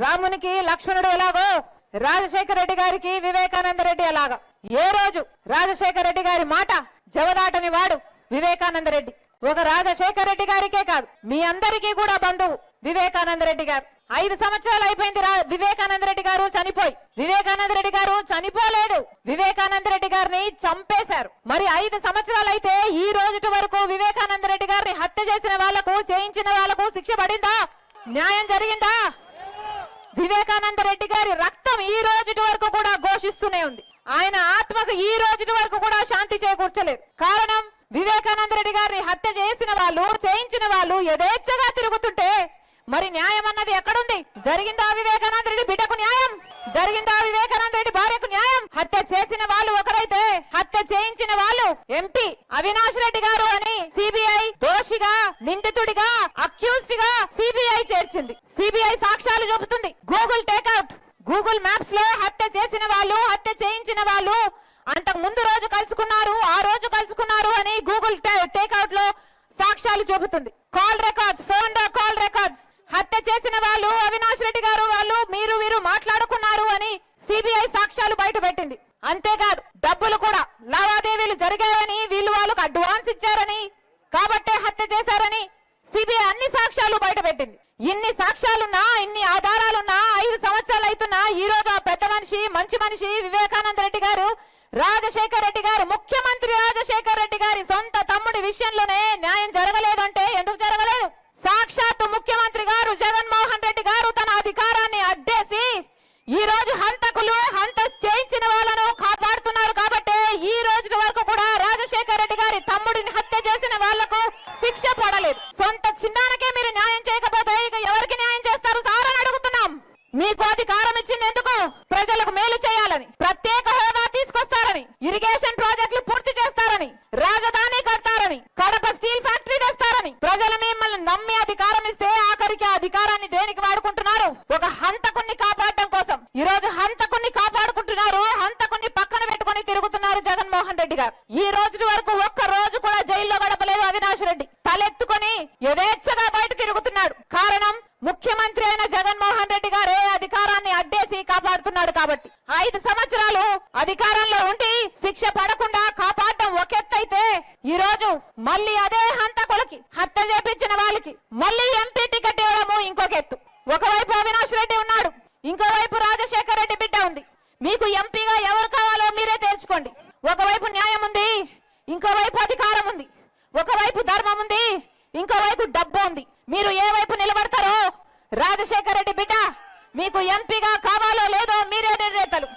రామునికి లక్ష్మణుడు ఎలాగో? రాజశేఖర రెడ్డి గారికి వివేకానంద రెడ్డి ఎలాగో? ఏ రోజు రాజశేఖర రెడ్డి గారి మాట జవదాటని వాడు వివేకానంద రెడ్డి ఒక రాజశేఖర రెడ్డి గారికే కాదు మీ అందరికీ కూడా బంధువు వివేకానంద రెడ్డి గారు. ఐదు సంవత్సరాలు అయిపోయింది రా- వివేకానంద రెడ్డి గారు చనిపోయి. వివేకానంద రెడ్డి గారు చనిపోలేదు. వివేకానంద రెడ్డి గారిని చంపేశారు. మరి ఐదు సంవత్సరాలు అయితే ఈ రోజుటి వరకు వివేకానంద రెడ్డి గారిని హత్య చేసిన వాళ్ళకు చేయించిన వాళ్ళకు శిక్ష పడిందా? న్యాయం జరిగిందా? వివేకానంద రెడ్డి గారి రక్తం ఈ రోజు వరకు కూడా ఘోషిస్తూనే ఉంది. ఆయన ఆత్మకు ఈ రోజు వరకు కూడా శాంతి చేకూర్చలేదు. కారణం వివేకానంద రెడ్డి గారిని హత్య చేసిన వాళ్ళు చేయించిన వాళ్ళు యథేచ్ఛగా తిరుగుతుంటే మరి న్యాయం అన్నది ఎక్కడుంది? జరిగిందా వివేకానంద రెడ్డి బిడ్డకు న్యాయం? జరిగిందా వివేకానంద రెడ్డి భార్యకు న్యాయం? హత్య చేసిన వాళ్ళు ఒకరైతే హత్య చేయించిన వాళ్ళు ఎంపీ అవినాష్ రెడ్డి గారు అని సిబిఐ దోషిగా నిందితుడిగా అక్యూజ్డ్గా సిబిఐ చేర్చింది సిబిఐ సాక్ష్యాలు చూపుతుంది. గూగుల్ టేక్అవుట్ గూగుల్ మ్యాప్స్లో హత్య చేసిన వాళ్ళు హత్య చేయించిన వాళ్ళు అంతకు ముందు రోజు కలుసుకున్నారు ఆ రోజు కలుసుకున్నారు అని గూగుల్ టేక్అవుట్లో సాక్ష్యాలు చూపుతుంది. Call records phone call records హత్య చేసిన వాళ్ళు అవినాష్ రెడ్డి గారు వాళ్ళు మీరు వీరు మాట్లాడుకున్నారు అని సిబిఐ సాక్ష్యాలు బయట పెట్టింది. అంతేకాదు డబ్బులు కూడా లావాదేవీలు జరిగాయని వీళ్ళు వాళ్ళకు అడ్వాన్స్ ఇచ్చారని కాబట్టే హత్య చేశారని సిబిఐ అన్ని సాక్ష్యాలు బయటపెట్టింది ఇన్ని సాక్ష్యాలున్నా ఇన్ని ఆధారాలున్నా ఐదు సంవత్సరాలు అవుతున్నా ఈ రోజు ఆ పెద్ద మనిషి మంచి మనిషి వివేకానంద రెడ్డి గారు రాజశేఖర్ రెడ్డి గారు ముఖ్యమంత్రి రాజశేఖర్ రెడ్డి గారి సొంత తమ్ముడి విషయంలోనే న్యాయం జరగలేదంటే ఎందుకు జరగలేదు? సాక్షాత్తు ముఖ్యమంత్రి గారు జగన్మోహన్ రెడ్డి గారు తన అధికారాన్ని అడ్డేసి ఈ రోజు హంతకులు హంత చేయించిన వాళ్ళను కాపాడుతున్నారు కాబట్టి ఈ రోజు వరకు కూడా రాజశేఖర్ రెడ్డి గారి తమ్ముడిని హత్య చేసిన వాళ్ళకు శిక్ష పడలేదు. సొంత చిన్నానకే మీరు న్యాయం చేయకపోతే ఇక ఎవరికి న్యాయం చేస్తారు? సార్ అని అడుగుతున్నాం. మీకు అధికారం ఇచ్చింది ఎందుకు ప్రజలకు మేలు చేయాలని ప్రత్యేక హోదా తీసుకొస్తారని ఇరిగేషన్ ప్రాజెక్టులు పూర్తి చేస్తారని రాజధాని కడతారని కడప స్టీల్ ఫ్యాక్టరీ తెస్తారని ప్రజలు మిమ్మల్ని నమ్మి అధికారం ఇస్తే ఆఖరికి ఆ అధికారాన్ని దేనికి వాడుకుంటున్నారు? ఒక హంతకుణ్ణి కాపాడడం కోసం. ఈ రోజు హంతకుణ్ణి కాపాడుకుంటున్నారు హంతకుణ్ణి పక్కన పెట్టుకొని తిరుగుతున్నారు జగన్మోహన్ రెడ్డి గారు. ఈ రోజు వరకు ఒక్క రోజు కూడా జైల్లో గడపలేదు అవినాష్ రెడ్డి తలెత్తుకొని యథేచ్ఛగా బయట తిరుగుతున్నాడు. కారణం ముఖ్యమంత్రి అయిన జగన్మోహన్ రెడ్డి గారే అధికారాన్ని అడ్డేసి కాపాడుతున్నాడు కాబట్టి. ఐదు సంవత్సరాలు అధికారంలో ఉండి శిక్ష పడకుండా కాపాడడం ఒక ఎత్తైతే ఈ రోజు మళ్ళీ అదే హంతకులకి హత్య చేపించిన వాళ్ళకి మళ్ళీ ఎంపీ టికెట్ ఇవ్వడము ఇంకొక ఎత్తు ఒకవైపు అవినాష్ రెడ్డి ఉన్నాడు ఇంకోవైపు రాజశేఖర్ రెడ్డి బిడ్డ ఉంది. మీకు ఎంపీగా ఎవరు కావాలో మీరే తెలుసుకోండి. ఒకవైపు న్యాయం ఉంది ఇంకోవైపు అధికారం ఉంది. ఒకవైపు ధర్మం ఉంది. ఇంకోవైపు డబ్బు ఉంది. మీరు ఏ వైపు నిలబడతారో? రాజశేఖర రెడ్డి బిడ్డ మీకు ఎంపీగా కావాలో లేదో మీరే నిర్ణేతలు.